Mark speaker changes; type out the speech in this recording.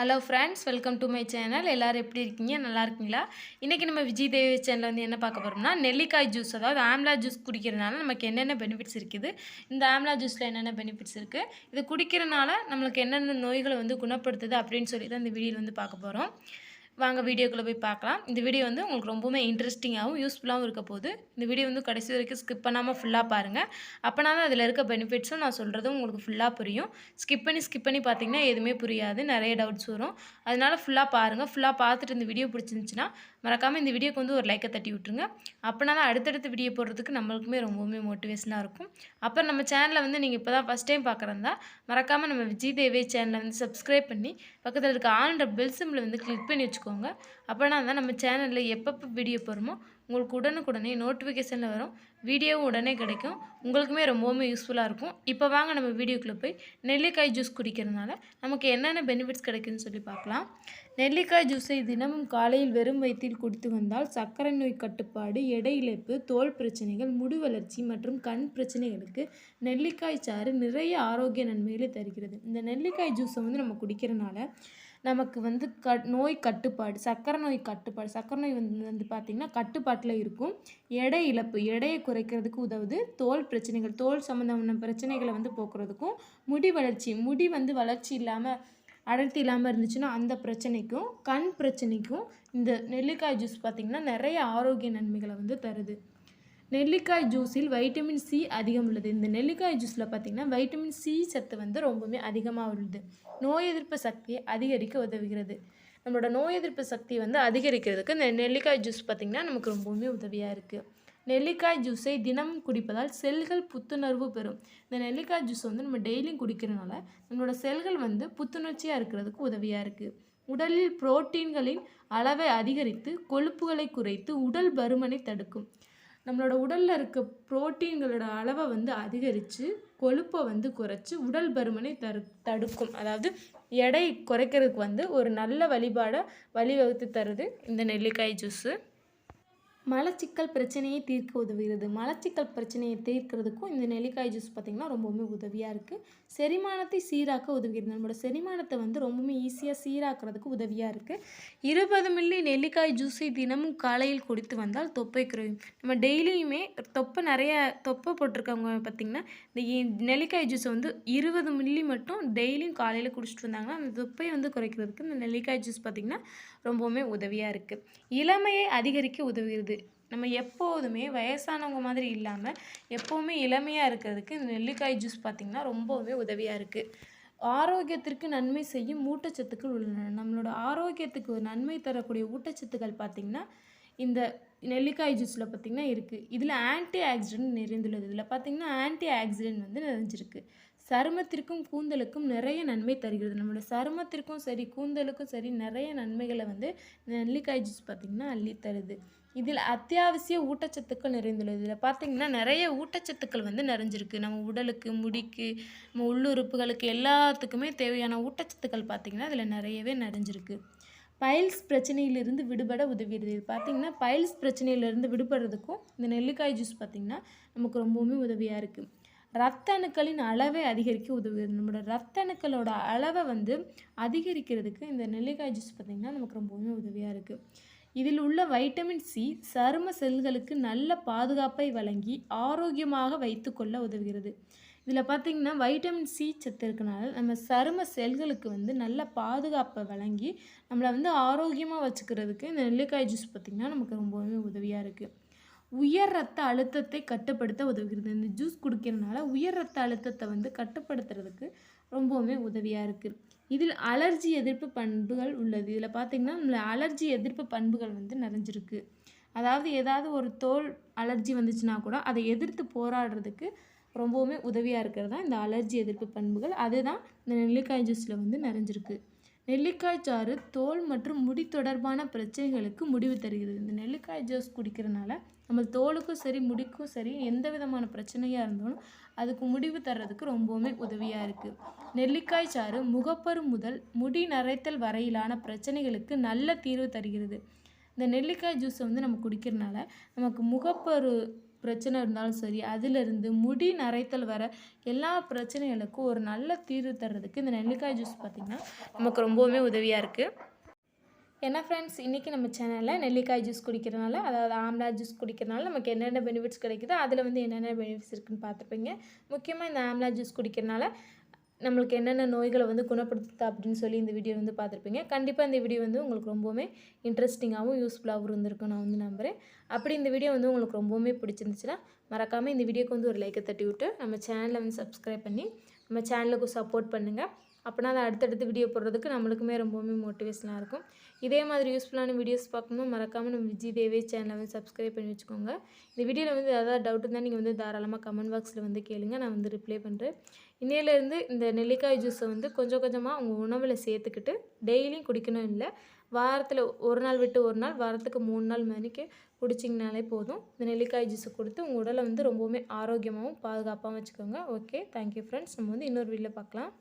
Speaker 1: hello friends welcome to my channel எல்லோரும் எப்படி இருக்கீங்க நல்லா இருக்கீங்களா இன்றைக்கி நம்ம விஜய் தேவி சேனலில் வந்து என்ன பார்க்க போகிறோம்னா நெல்லிக்காய் ஜூஸ் அதாவது ஆம்லா ஜூஸ் குடிக்கிறதுனால நமக்கு என்னென்ன பெனிஃபிட்ஸ் இருக்குது இந்த ஆம்லா ஜூஸில் என்னென்ன பெனிஃபிட்ஸ் இருக்குது இது குடிக்கிறனால நம்மளுக்கு என்னென்ன நோய்களை வந்து குணப்படுத்துது அப்படின்னு சொல்லி தான் இந்த வீடியோவில் வந்து பார்க்க போகிறோம் வாங்க வீடியோக்குள்ளே போய் பார்க்கலாம் இந்த வீடியோ வந்து உங்களுக்கு ரொம்பவுமே இன்ட்ரெஸ்டிங்காகவும் யூஸ்ஃபுல்லாகவும் இருக்க போது இந்த வீடியோ வந்து கடைசி வரைக்கும் ஸ்கிப் பண்ணாமல் ஃபுல்லாக பாருங்கள் அப்போனா தான் அதில் இருக்க பெனிஃபிட்ஸும் நான் சொல்கிறதும் உங்களுக்கு ஃபுல்லாக புரியும் ஸ்கிப் பண்ணி ஸ்கிப் பண்ணி பார்த்தீங்கன்னா எதுவுமே புரியாது நிறைய டவுட்ஸ் வரும் அதனால் ஃபுல்லாக பாருங்கள் ஃபுல்லாக பார்த்துட்டு இந்த வீடியோ பிடிச்சிருந்துச்சின்னா மறக்காமல் இந்த வீடியோக்கு வந்து ஒரு லைக்கை தட்டி விட்டுருங்க அப்போனாலும் அடுத்தடுத்த வீடியோ போடுறதுக்கு நம்மளுக்குமே ரொம்பவுமே மோட்டிவேஷனாக இருக்கும் அப்புறம் நம்ம சேனலை வந்து நீங்கள் இப்போ தான் ஃபஸ்ட் டைம் பார்க்குறதா மறக்காமல் நம்ம விஜய் தேவே சேனலை வந்து சப்ஸ்கிரைப் பண்ணி பக்கத்தில் இருக்க ஆன் பெல் சிம்மில் வந்து கிளிக் பண்ணி வச்சுக்கோங்க வச்சுக்கோங்க அப்போனா தான் நம்ம சேனலில் எப்பப்போ வீடியோ போகிறோமோ உங்களுக்கு உடனுக்குடனே நோட்டிஃபிகேஷனில் வரும் வீடியோவும் உடனே கிடைக்கும் உங்களுக்குமே ரொம்பவுமே யூஸ்ஃபுல்லாக இருக்கும் இப்போ வாங்க நம்ம வீடியோக்குள்ளே போய் நெல்லிக்காய் ஜூஸ் குடிக்கிறதுனால நமக்கு என்னென்ன பெனிஃபிட்ஸ் கிடைக்குன்னு சொல்லி பார்க்கலாம் நெல்லிக்காய் ஜூஸை தினமும் காலையில் வெறும் வயிற்றில் குடித்து வந்தால் சர்க்கரை நோய் கட்டுப்பாடு எடை இழப்பு தோல் பிரச்சனைகள் முடி வளர்ச்சி மற்றும் கண் பிரச்சனைகளுக்கு நெல்லிக்காய் சாறு நிறைய ஆரோக்கிய நன்மைகளை தருகிறது இந்த நெல்லிக்காய் ஜூஸை வந்து நம்ம குடிக்கிறனால நமக்கு வந்து க நோய் கட்டுப்பாடு சர்க்கரை நோய் கட்டுப்பாடு சர்க்கரை நோய் வந்து வந்து பார்த்திங்கன்னா கட்டுப்பாட்டில் இருக்கும் எடை இழப்பு எடையை குறைக்கிறதுக்கு உதவுது தோல் பிரச்சனைகள் தோல் சம்மந்தமான பிரச்சனைகளை வந்து போக்குறதுக்கும் முடி வளர்ச்சி முடி வந்து வளர்ச்சி இல்லாமல் அடர்த்தி இல்லாமல் இருந்துச்சுன்னா அந்த பிரச்சனைக்கும் கண் பிரச்சனைக்கும் இந்த நெல்லிக்காய் ஜூஸ் பார்த்திங்கன்னா நிறைய ஆரோக்கிய நன்மைகளை வந்து தருது நெல்லிக்காய் ஜூஸில் வைட்டமின் சி அதிகம் உள்ளது இந்த நெல்லிக்காய் ஜூஸில் பார்த்திங்கன்னா வைட்டமின் சி சத்து வந்து ரொம்பவுமே அதிகமாக உள்ளது நோய் எதிர்ப்பு சக்தியை அதிகரிக்க உதவுகிறது நம்மளோட நோய் எதிர்ப்பு சக்தி வந்து அதிகரிக்கிறதுக்கு இந்த நெல்லிக்காய் ஜூஸ் பார்த்திங்கன்னா நமக்கு ரொம்பவுமே உதவியாக இருக்குது நெல்லிக்காய் ஜூஸை தினம் குடிப்பதால் செல்கள் புத்துணர்வு பெறும் இந்த நெல்லிக்காய் ஜூஸ் வந்து நம்ம டெய்லியும் குடிக்கிறதுனால நம்மளோட செல்கள் வந்து புத்துணர்ச்சியாக இருக்கிறதுக்கு உதவியாக இருக்குது உடலில் புரோட்டீன்களின் அளவை அதிகரித்து கொழுப்புகளை குறைத்து உடல் பருமனை தடுக்கும் நம்மளோட உடலில் இருக்க புரோட்டீன்களோட அளவை வந்து அதிகரித்து கொழுப்பை வந்து குறைச்சி உடல் பருமனை தரு தடுக்கும் அதாவது எடை குறைக்கிறதுக்கு வந்து ஒரு நல்ல வழிபாடை வழிவகுத்து தருது இந்த நெல்லிக்காய் ஜூஸு மலச்சிக்கல் பிரச்சனையை தீர்க்க உதவுகிறது மலச்சிக்கல் பிரச்சனையை தீர்க்கிறதுக்கும் இந்த நெல்லிக்காய் ஜூஸ் பார்த்திங்கன்னா ரொம்பவுமே உதவியாக இருக்குது செரிமானத்தை சீராக்க உதவுகிறது நம்மளோட செரிமானத்தை வந்து ரொம்பவுமே ஈஸியாக சீராக்கிறதுக்கு உதவியாக இருக்குது இருபது மில்லி நெல்லிக்காய் ஜூஸை தினமும் காலையில் குடித்து வந்தால் தொப்பை குறையும் நம்ம டெய்லியுமே தொப்பை நிறைய தொப்பை போட்டிருக்கவங்க பார்த்திங்கன்னா இந்த நெல்லிக்காய் ஜூஸை வந்து இருபது மில்லி மட்டும் டெய்லியும் காலையில் குடிச்சிட்டு வந்தாங்கன்னா அந்த தொப்பையை வந்து குறைக்கிறதுக்கு இந்த நெல்லிக்காய் ஜூஸ் பார்த்திங்கன்னா ரொம்பவுமே உதவியாக இருக்குது இளமையை அதிகரிக்க உதவுகிறது நம்ம எப்போதுமே வயசானவங்க மாதிரி இல்லாமல் எப்போவுமே இளமையாக இருக்கிறதுக்கு இந்த நெல்லிக்காய் ஜூஸ் பார்த்திங்கன்னா ரொம்பவுமே உதவியாக இருக்குது ஆரோக்கியத்திற்கு நன்மை செய்யும் ஊட்டச்சத்துக்கள் உள்ளன நம்மளோட ஆரோக்கியத்துக்கு ஒரு நன்மை தரக்கூடிய ஊட்டச்சத்துக்கள் பார்த்திங்கன்னா இந்த நெல்லிக்காய் ஜூஸில் பார்த்திங்கன்னா இருக்குது இதில் ஆன்டி ஆக்சிடென்ட் நிறைந்துள்ளது இதில் பார்த்திங்கன்னா ஆன்டி ஆக்சிடென்ட் வந்து நிறைஞ்சிருக்கு சருமத்திற்கும் கூந்தலுக்கும் நிறைய நன்மை தருகிறது நம்மளோட சருமத்திற்கும் சரி கூந்தலுக்கும் சரி நிறைய நன்மைகளை வந்து நெல்லிக்காய் ஜூஸ் பார்த்திங்கன்னா அள்ளி தருது இதில் அத்தியாவசிய ஊட்டச்சத்துக்கள் நிறைந்துள்ளது இதில் பார்த்திங்கன்னா நிறைய ஊட்டச்சத்துக்கள் வந்து நிறைஞ்சிருக்கு நம்ம உடலுக்கு முடிக்கு நம்ம உள்ளுறுப்புகளுக்கு எல்லாத்துக்குமே தேவையான ஊட்டச்சத்துக்கள் பார்த்திங்கன்னா அதில் நிறையவே நிறைஞ்சிருக்கு பைல்ஸ் பிரச்சனையிலிருந்து விடுபட உதவிடுது இது பார்த்திங்கன்னா பைல்ஸ் பிரச்சனையிலிருந்து விடுபடுறதுக்கும் இந்த நெல்லிக்காய் ஜூஸ் பார்த்திங்கன்னா நமக்கு ரொம்பவுமே உதவியாக இருக்குது ரத்த அணுக்களின் அளவை அதிகரிக்க உதவுகிறது நம்மளோட ரத்த அணுக்களோட அளவை வந்து அதிகரிக்கிறதுக்கு இந்த நெல்லிக்காய் ஜூஸ் பார்த்திங்கன்னா நமக்கு ரொம்பவுமே உதவியாக இருக்குது இதில் உள்ள வைட்டமின் சி சரும செல்களுக்கு நல்ல பாதுகாப்பை வழங்கி ஆரோக்கியமாக வைத்துக்கொள்ள உதவுகிறது இதில் பார்த்திங்கன்னா வைட்டமின் சி சத்து இருக்கனால நம்ம சரும செல்களுக்கு வந்து நல்ல பாதுகாப்பை வழங்கி நம்மளை வந்து ஆரோக்கியமாக வச்சுக்கிறதுக்கு இந்த நெல்லிக்காய் ஜூஸ் பார்த்திங்கன்னா நமக்கு ரொம்பவுமே உதவியாக இருக்குது உயர் ரத்த அழுத்தத்தை கட்டுப்படுத்த உதவுகிறது இந்த ஜூஸ் குடிக்கிறதுனால உயர் ரத்த அழுத்தத்தை வந்து கட்டுப்படுத்துறதுக்கு ரொம்பவுமே உதவியாக இருக்குது இதில் அலர்ஜி எதிர்ப்பு பண்புகள் உள்ளது இதில் பார்த்திங்கன்னா நம்மளை அலர்ஜி எதிர்ப்பு பண்புகள் வந்து நிறைஞ்சிருக்கு அதாவது ஏதாவது ஒரு தோல் அலர்ஜி வந்துச்சுன்னா கூட அதை எதிர்த்து போராடுறதுக்கு ரொம்பவுமே உதவியாக இருக்கிறது தான் இந்த அலர்ஜி எதிர்ப்பு பண்புகள் அதுதான் இந்த நெல்லிக்காய் ஜூஸில் வந்து நிறைஞ்சிருக்கு நெல்லிக்காய் சாறு தோல் மற்றும் முடி தொடர்பான பிரச்சனைகளுக்கு முடிவு தருகிறது இந்த நெல்லிக்காய் ஜூஸ் குடிக்கிறனால நம்ம தோலுக்கும் சரி முடிக்கும் சரி எந்த விதமான பிரச்சனையாக இருந்தாலும் அதுக்கு முடிவு தர்றதுக்கு ரொம்பவுமே உதவியாக இருக்குது நெல்லிக்காய் சாறு முகப்பரு முதல் முடி நரைத்தல் வரையிலான பிரச்சனைகளுக்கு நல்ல தீர்வு தருகிறது இந்த நெல்லிக்காய் ஜூஸை வந்து நம்ம குடிக்கிறனால நமக்கு முகப்பரு பிரச்சனை இருந்தாலும் சரி அதிலிருந்து முடி நரைத்தல் வர எல்லா பிரச்சனைகளுக்கும் ஒரு நல்ல தீர்வு தர்றதுக்கு இந்த நெல்லிக்காய் ஜூஸ் பார்த்திங்கன்னா நமக்கு ரொம்பவுமே உதவியாக இருக்குது ஏன்னா ஃப்ரெண்ட்ஸ் இன்றைக்கி நம்ம சேனலில் நெல்லிக்காய் ஜூஸ் குடிக்கிறனால அதாவது ஆம்லா ஜூஸ் குடிக்கிறனால நமக்கு என்னென்ன பெனிஃபிட்ஸ் கிடைக்குதோ அதில் வந்து என்னென்ன பெனிஃபிட்ஸ் இருக்குதுன்னு பார்த்துருப்பீங்க முக்கியமாக இந்த ஆம்லா ஜூஸ் குடிக்கிறனால நம்மளுக்கு என்னென்ன நோய்களை வந்து குணப்படுத்துதா அப்படின்னு சொல்லி இந்த வீடியோ வந்து பார்த்துருப்பீங்க கண்டிப்பாக இந்த வீடியோ வந்து உங்களுக்கு ரொம்பவுமே இன்ட்ரெஸ்டிங்காகவும் யூஸ்ஃபுல்லாகவும் இருந்திருக்கும் நான் வந்து நம்புகிறேன் அப்படி இந்த வீடியோ வந்து உங்களுக்கு ரொம்பவுமே பிடிச்சிருந்துச்சுன்னா மறக்காமல் இந்த வீடியோக்கு வந்து ஒரு லைக்கை தட்டி விட்டு நம்ம சேனலை வந்து சப்ஸ்கிரைப் பண்ணி நம்ம சேனலுக்கு சப்போர்ட் பண்ணுங்கள் அப்படின்னா அதை அடுத்தடுத்து வீடியோ போடுறதுக்கு நம்மளுக்குமே ரொம்பவுமே மோட்டிவேஷனாக இருக்கும் இதே மாதிரி யூஸ்ஃபுல்லான வீடியோஸ் பார்க்கணும் மறக்காமல் நம்ம விஜய் தேவே சேனலை வந்து சப்ஸ்கிரைப் பண்ணி வச்சுக்கோங்க இந்த வீடியோவில் வந்து ஏதாவது டவுட் இருந்தால் நீங்கள் வந்து தாராளமாக கமெண்ட் பாக்ஸில் வந்து கேளுங்க நான் வந்து ரிப்ளை பண்ணுறேன் இன்னிலேருந்து இந்த நெல்லிக்காய் ஜூஸை வந்து கொஞ்சம் கொஞ்சமாக உங்கள் உணவில் சேர்த்துக்கிட்டு டெய்லியும் குடிக்கணும் இல்லை வாரத்தில் ஒரு நாள் விட்டு ஒரு நாள் வாரத்துக்கு மூணு நாள் மணிக்கு குடிச்சிங்கனாலே போதும் இந்த நெல்லிக்காய் ஜூஸை கொடுத்து உங்கள் உடலை வந்து ரொம்பவுமே ஆரோக்கியமாகவும் பாதுகாப்பாகவும் வச்சுக்கோங்க ஓகே தேங்க்யூ ஃப்ரெண்ட்ஸ் நம்ம வந்து இன்னொரு வீட்டில் பார்க்கலாம்